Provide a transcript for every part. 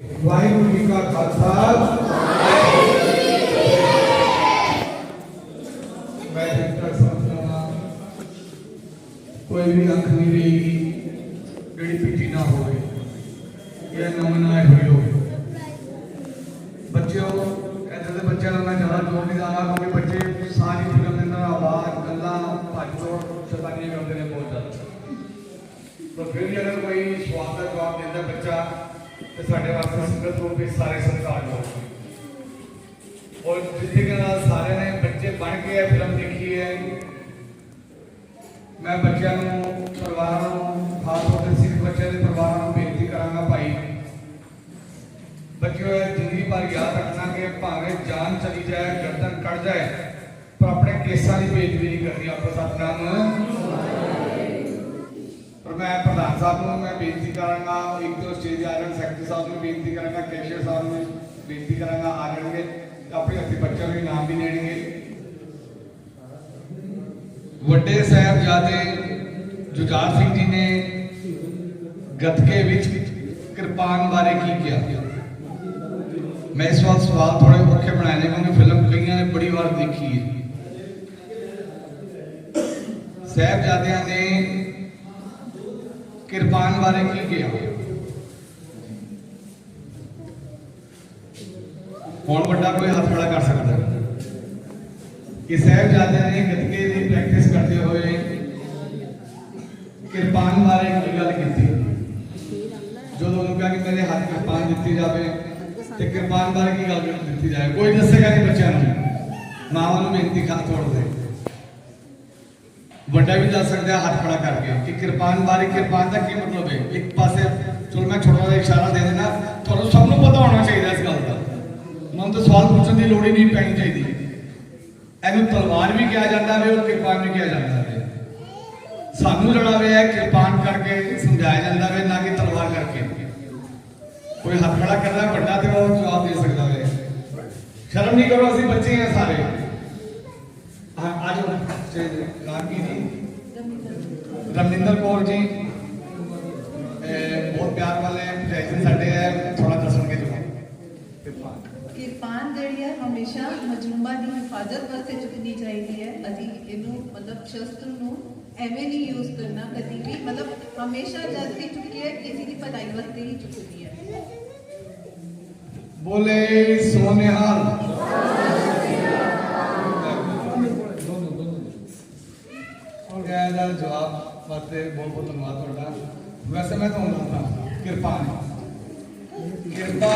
ਵਾਹਿਗੁਰੂ ਜੀ ਕਾ ਖਾਲਸਾ ਮੈਂ ਜਿੱਤਾ ਸਮਝਣਾ ਕੋਈ ਵੀ ਅੱਖ ਨਹੀਂ ਰਹੇਗੀ ਜਿਹੜੀ ਪਿੱਟੀ ਨਾ ਹੋਵੇ ਇਹ ਨਮੂਨਾ ਹੈ ਹੋਇਓ ਬੱਚਿਓ ਇੱਥੇ ਦੇ ਬੱਚਿਆਂ ਨੂੰ ਮੈਂ ਜ਼ਿਆਦਾ ਜ਼ੋਰ ਨਹੀਂ ਦਾਂਗਾ ਕਿਉਂਕਿ ਬੱਚੇ ਸਾਰੀ ਫਿਲਮ ਦੇ ਅੰਦਰ ਆਵਾਜ਼ ਗੱਲਾਂ ਭੱਜੋ ਸ਼ੈਤਾਨੀਆਂ ਕਰਦੇ ਨੇ ਬਹੁਤ ਜ਼ਿਆਦਾ ਤਾਂ ਫਿਰ ਵੀ ਅਗਰ ਕੋਈ ਸਵਾਲ ਦਾ ਜਵਾਬ ਦਿੰਦਾ ਬੱਚਾ ਤੇ ਸਾਡੇ ਵਾਸਤੇ ਸੰਗਤ ਨੂੰ ਵੀ ਸਾਰੇ ਸੰਸਕਾਰ ਹੋ ਔਰ ਜਿੱਥੇ ਕਿ ਨਾਲ ਸਾਰਿਆਂ ਨੇ ਬੱਚੇ ਬਣ ਕੇ ਇਹ ਫਿਲਮ ਦੇਖੀ ਹੈ, ਮੈਂ ਬੱਚਿਆਂ ਨੂੰ, ਪਰਿਵਾਰਾਂ ਨੂੰ, ਖਾਸ ਤੌਰ ਤੇ ਸਿੱਖ ਬੱਚਿਆਂ ਦੇ ਪਰਿਵਾਰਾਂ ਨੂੰ ਬੇਨਤੀ ਕਰਾਂਗਾ ਭਾਈ, ਬੱਚਿਓ, ਇਹ ਜ਼ਿੰਦਗੀ ਭਰ ਯਾਦ ਰੱਖਣਾ ਕਿ ਭਾਵੇਂ ਜਾਨ ਚਲੀ ਜਾਏ, ਗਰਦਨ ਕੱਟ ਜਾਏ, ਪਰ ਆਪਣੇ ਕੇਸਾਂ ਦੀ ਬੇਇੱਜ਼ਤੀ ਨਹੀਂ ਕਰਨੀ ਆਪੋ ਸਤਨਾਮ ਪਰ ਮੈਂ ਪ੍ਰਧਾਨ ਸਾਹਿਬ ਨੂੰ ਮੈਂ ਬੇਨਤੀ ਕਰਾਂਗਾ, ਇੱਕ ਦੋ ਸਟੇਜ ਦੇ ਆਰਨ ਸੈਕਟਰੀ ਸਾਹਿਬ ਨੂੰ ਬੇਨਤੀ ਕਰਾਂਗਾ ਕੈਸ਼ੀਅਰ ਸਾਹਿਬ ਨੂੰ ਬੇਨਤੀ ਕਰਾਂਗਾ ਆ ਜਾਣਗੇ ਆਪਣੇ ਹੱਥੀ ਬੱਚਿਆਂ ਨੂੰ ਇਨਾਮ ਵੀ ਦੇਣਗੇ। ਵੱਡੇ ਸਾਹਿਬਜ਼ਾਦੇ ਜੁਝਾਰ ਸਿੰਘ ਜੀ ਨੇ ਗੱਤਕੇ ਵਿੱਚ ਕਿਰਪਾਨ ਬਾਰੇ ਕੀ ਕਿਹਾ? ਮੈਂ ਇਸ ਵਾਰ ਸਵਾਲ ਥੋੜੇ ਔਖੇ ਬਣਾਏ ਨੇ, ਕਿਉਂਕਿ ਫਿਲਮ ਕਈਆਂ ਨੇ ਬੜੀ ਵਾਰ ਦੇਖੀ ਹੈ। ਸਾਹਿਬਜ਼ਾਦਿਆਂ ਨੇ ਕਿਰਪਾਨ ਬਾਰੇ ਕੀ ਕਿਹਾ ਕੌਣ ਵੱਡਾ ਕੋਈ ਹੱਥ ਖੜਾ ਕਰ ਸਕਦਾ ਹੈ? ਕਿ ਸਾਹਿਬਜ਼ਾਦਿਆਂ ਨੇ ਗੱਤਕੇ ਦੀ ਪ੍ਰੈਕਟਿਸ ਕਰਦੇ ਹੋਏ ਕਿਰਪਾਨ ਬਾਰੇ ਕੀ ਗੱਲ ਕੀਤੀ ਜਦੋਂ ਉਹਨੂੰ ਕਿਹਾ ਕਿ ਮੇਰੇ ਹੱਥ ਕਿਰਪਾਨ ਦਿੱਤੀ ਜਾਵੇ ਤੇ ਕਿਰਪਾਨ ਬਾਰੇ ਕੀ ਗੱਲ ਦਿੱਤੀ ਜਾਵੇ ਕੋਈ ਦੱਸੇਗਾ ਨਹੀਂ ਬੱਚਿਆਂ ਨੂੰ ਮਾਵਾਂ ਨੂੰ ਬੇਨਤੀ ਕਰ ਤੋੜ ਦੇ ਵੱਡਾ ਵੀ ਦੱਸ ਸਕਦਾ, ਹੱਥ ਖੜਾ ਕਰਕੇ, ਕਿ ਕਿਰਪਾਨ ਬਾਰੇ, ਕਿਰਪਾਨ ਦਾ ਕੀ ਮਤਲਬ ਹੈ? ਇੱਕ ਪਾਸੇ, ਚਲੋ ਮੈਂ ਛੋਟਾ ਜਿਹਾ ਇਸ਼ਾਰਾ ਦੇ ਦੇਣਾ ਤੁਹਾਨੂੰ ਸਭ ਨੂੰ ਪਤਾ ਹੋਣਾ ਚਾਹੀਦਾ ਇਸ ਗੱਲ ਦਾ। ਮੈਨੂੰ ਤਾਂ ਸਵਾਲ ਪੁੱਛਣ ਦੀ ਲੋੜ ਹੀ ਨਹੀਂ ਪੈਣੀ ਚਾਹੀਦੀ। ਇਹਨੂੰ ਤਲਵਾਰ ਵੀ ਕਿਹਾ ਜਾਂਦਾ ਹੈ ਉਹ ਕਿਰਪਾਨ ਵੀ ਕਿਹਾ ਜਾਂਦਾ ਹੈ ਸਾਨੂੰ ਜਿਹੜਾ ਵੇ ਹੈ ਕਿਰਪਾਨ ਕਰਕੇ, ਸਮਝਾਇਆ ਜਾਂਦਾ ਵੇ, ਨਾ ਕਿ ਤਲਵਾਰ ਕਰਕੇ। ਕੋਈ ਹੱਥ ਖੜਾ ਕਰਦਾ, ਵੱਡਾ ਤੇ ਉਹ ਜਵਾਬ ਦੇ ਸਕਦਾ ਵੇ। ਸ਼ਰਮ ਨਹੀਂ ਕਰੋ, ਅਸੀਂ ਬੱਚੇ ਹਾਂ ਸਾਰੇ ਹਾਂ ਆ ਜਾਓ ਨਾਮ ਕੀ ਜੀ ਰਮਿੰਦਰ ਕੌਰ ਜੀ। ਬਹੁਤ ਪਿਆਰ ਵਾਲੇ ਪ੍ਰੈਜ਼ੈਂਟ ਸਾਡੇ ਹੈ ਥੋੜਾ ਦੱਸਣਗੇ ਜੀ ਕਿਰਪਾਨ ਕਿਰਪਾਨ ਜਿਹੜੀ ਹੈ ਹਮੇਸ਼ਾ ਮਜਲੂਮਾਂ ਦੀ ਹਿਫਾਜ਼ਤ ਵਾਸਤੇ ਚੁੱਕਣੀ ਚਾਹੀਦੀ ਹੈ। ਅਸੀਂ ਇਹਨੂੰ ਮਤਲਬ ਸ਼ਸਤਰ ਨੂੰ ਐਵੇਂ ਨਹੀਂ ਯੂਜ਼ ਕਰਨਾ ਕਦੀ ਵੀ ਮਤਲਬ ਹਮੇਸ਼ਾ ਜਦ ਵੀ ਚੁੱਕੀ ਹੈ ਕਿਸੇ ਦੀ ਭਲਾਈ ਵਾਸਤੇ ਹੀ ਚੁੱਕਣੀ ਹੈ। ਬੋਲੇ ਸੋਨਿਹਾਲ। ਔਰ ਇਹਦਾ ਜਵਾਬ ਵਾਸਤੇ ਬਹੁਤ ਬਹੁਤ ਧੰਨਵਾਦ ਤੁਹਾਡਾ। ਵੈਸੇ ਮੈਂ ਤੁਹਾਨੂੰ ਦੱਸਦਾ ਕਿਰਪਾਨ ਕਿਰਪਾ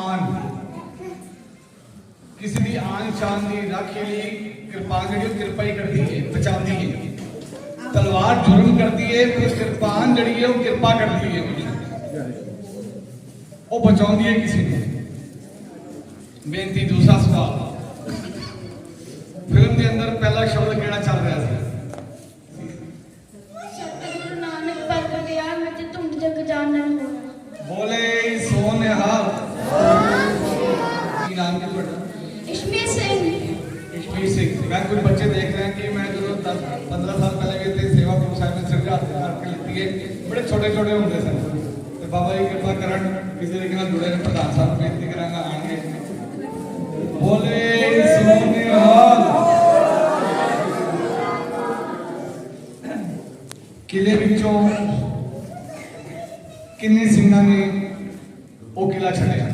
ਆਨ। ਕਿਸੇ ਦੀ ਆਨ ਸ਼ਾਨ ਦੀ ਰਾਖੀ ਲਈ ਕਿਰਪਾਨ ਜਿਹੜੀ ਉਹ ਕਿਰਪਾ ਹੀ ਕਰਦੀ ਹੈ ਬਚਾਉਂਦੀ ਹੈ ਤਲਵਾਰ ਜੁਰਮ ਕਰਦੀ ਹੈ, ਤੇ ਕਿਰਪਾਨ ਜਿਹੜੀ ਹੈ ਉਹ ਕਿਰਪਾ ਕਰਦੀ ਹੈ। ਉਹ ਬਚਾਉਂਦੀ ਹੈ ਕਿਸੇ ਨੂੰ। ਬੇਨਤੀ, ਦੂਸਰਾ ਸਵਾਲ। ਫਿਲਮ ਦੇ ਅੰਦਰ ਪਹਿਲਾ ਸ਼ਬਦ ਕਿਹੜਾ ਚੱਲ ਰਿਹਾ ਸੀ? ਕੀ ਨਾਮ ਕੀ ਤੁਹਾਡਾ? ਇਸ਼ਮੀ ਸਿੰਘ। ਇਸ਼ਮੀਤ ਸਿੰਘ। ਮੈਂ ਕੁਝ ਬੱਚੇ ਦੇਖ ਰਹੇ ਹਾਂ ਕਿ ਮੈਂ ਜਦੋਂ 10 15 ਸਾਲ ਪਹਿਲੇ ਵੀ ਇੱਥੇ ਸੇਵਾ ਗੁਰੂ ਸਾਹਿਬ ਨੇ ਸਿਰਜਾ ਕਰਕੇ ਲਿੱਤੀ ਹੈ ਬੜੇ ਛੋਟੇ ਛੋਟੇ ਹੁੰਦੇ ਸਨ। ਤੇ ਬਾਬਾ ਜੀ ਕਿਰਪਾ ਕਰਨ ਕਿਸੇ ਤਰੀਕੇ ਨਾਲ ਜੁੜੇ ਪ੍ਰਧਾਨ ਸਾਹਿਬ ਬੇਨਤੀ ਕਰਾਂਗਾ ਆਣਗੇ ਬੋਲੇ ਸੋਨਿਹਾਲ ਕਿਲੇ ਵਿੱਚੋਂ ਕਿੰਨੇ ਸਿੰਘਾਂ ਨੇ ਉਹ ਕਿਲਾ ਛੱਡਿਆ?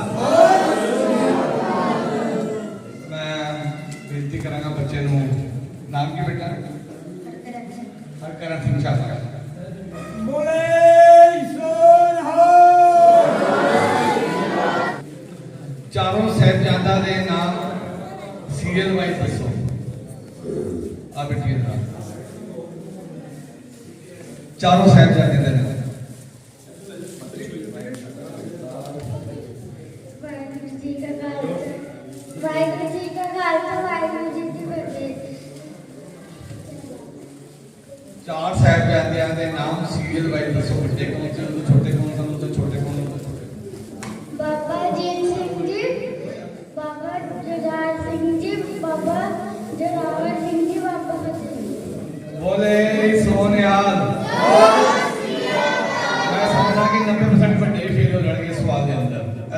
ਵਾਹਿਗੁਰੂ ਜੀ ਕੀ ਫਤਿਹ ਚਾਰ ਸਾਹਿਬਜ਼ਾਦਿਆਂ ਦੇ ਨਾਮ ਸੀਰੀਅਲ ਵਾਈਜ਼ ਦੱਸੋ ਵੱਡੇ ਕੌਣ ਸੀ ਉਹ ਤੋਂ ਛੋਟੇ ਕੌਣ ਸਨ ਉਹ ਤੋਂ ਛੋਟੇ ਕੌਣ ਉਹ ਤੋਂ ਛੋਟੇ ਬਾਬਾ ਜੀਤ ਸਿੰਘ ਜੀ ਬਾਬਾ ਜੁਝਾਰ ਸਿੰਘ ਜੀ ਬਾਬਾ ਜਰਾਵਰ ਸਿੰਘ ਜੀ ਬਾਬਾ ਫਤਿਹ ਸਿੰਘ ਬੋਲੇ ਸੋਨਿਆਲ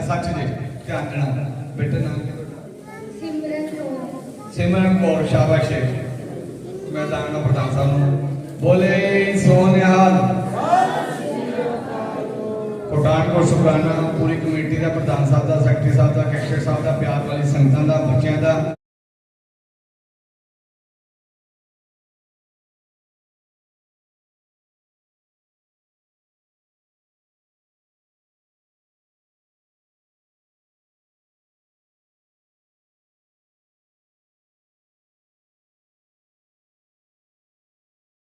ਸੱਚ ਜੀ ਧਿਆਨ ਦੇਣਾ। ਬੇਟਾ ਨਾਮ? ਸਿਮਰਨ ਕੌਰ। ਸਿਮਰਨ ਕੌਰ ਸ਼ਾਬਾਸ਼ ਹੈ ਮੈਂ ਦਾਂਗਾ ਪ੍ਰਧਾਨ ਸਾਹਿਬ ਨੂੰ। ਬੋਲੇ ਸੋਨਿਆਲ ਪਠਾਨਕੋਟ ਸ਼ੁਕਰਾਨਾ ਪੂਰੀ ਕਮੇਟੀ ਦਾ ਪ੍ਰਧਾਨ ਸਾਹਿਬ ਦਾ ਸੈਕਟਰੀ ਸਾਹਿਬ ਦਾ ਕੈਸ਼ੀਅਰ ਸਾਹਿਬ ਦਾ ਪਿਆਰ ਵਾਲੀ ਸੰਗਤਾਂ ਦਾ ਬੱਚਿਆਂ ਦਾ।